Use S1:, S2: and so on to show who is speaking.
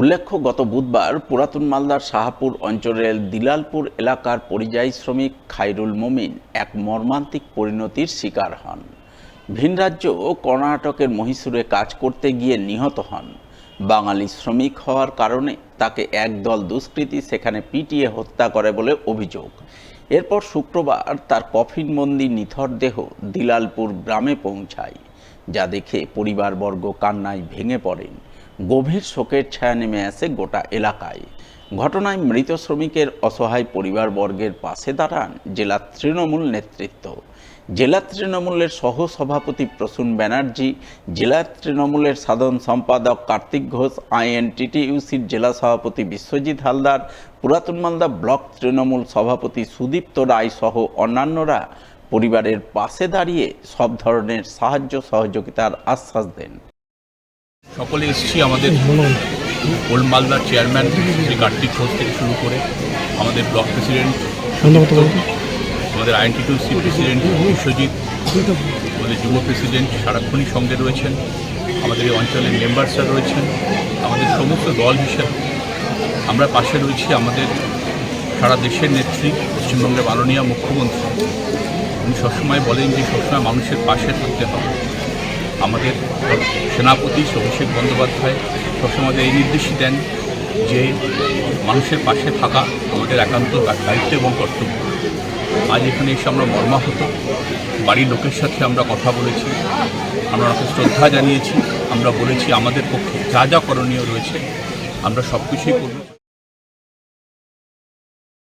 S1: উল্লেখ্য, গত বুধবার পুরাতন মালদার শাহাপুর অঞ্চলের দিলালপুর এলাকার পরিযায়ী শ্রমিক খাইরুল মমিন এক মর্মান্তিক পরিণতির শিকার হন। ভিন রাজ্য কর্ণাটকের মহীশূরে কাজ করতে গিয়ে নিহত হন। বাঙালি শ্রমিক হওয়ার কারণে তাকে একদল দুষ্কৃতী সেখানে পিটিয়ে হত্যা করে বলে অভিযোগ। এরপর শুক্রবার তার কফিনবন্দি নিথর দেহ দিলালপুর গ্রামে পৌঁছায়, যা দেখে পরিবারবর্গ কান্নায় ভেঙে পড়েন। গভীর শোকের ছায়া নেমে আসে গোটা এলাকায়। ঘটনায় মৃত শ্রমিকের অসহায় পরিবারবর্গের পাশে দাঁড়ান জেলা তৃণমূল নেতৃত্ব। জেলা তৃণমূলের সহ সভাপতি প্রসূন ব্যানার্জি, জেলা তৃণমূলের সাধারণ সম্পাদক কার্তিক ঘোষ আইএনটিটিইউসির জেলা সভাপতি বিশ্বজিৎ হালদার, পুরাতন মালদা ব্লক তৃণমূল সভাপতি সুদীপ্ত রায় সহ অন্যান্যরা পরিবারের পাশে দাঁড়িয়ে সব ধরনের সাহায্য সহযোগিতার আশ্বাস দেন।
S2: সকলে এসেছি আমাদের ওল্ড মালদার চেয়ারম্যান শ্রী কার্তিক ঘোষ থেকে শুরু করে আমাদের ব্লক প্রেসিডেন্ট আমাদের আইএনটিটিউসি প্রেসিডেন্ট বিশ্বজিৎ আমাদের যুব প্রেসিডেন্ট সারাক্ষণই সঙ্গে রয়েছেন আমাদের এই অঞ্চলের মেম্বার্সরা রয়েছেন আমাদের সমস্ত দল হিসেবে আমরা পাশে রয়েছি আমাদের সারা দেশের নেত্রী পশ্চিমবঙ্গের মাননীয় মুখ্যমন্ত্রী। উনি সবসময় বলেন যে সবসময় মানুষের পাশে থাকতে হবে। আমাদের সেনাপতি অভিষেক বন্দ্যোপাধ্যায় সবসময় এই নির্দেশই দেন যে মানুষের পাশে থাকা আমাদের একান্ত দায়িত্ব এবং কর্তব্য। আজ এখানে এসে আমরা মর্মাহত। বাড়ির লোকের সাথে আমরা কথা বলেছি। আমরা ওনাকে শ্রদ্ধা জানিয়েছি। আমরা বলেছি আমাদের পক্ষে যা যা করণীয় রয়েছে, আমরা সব কিছুই করব।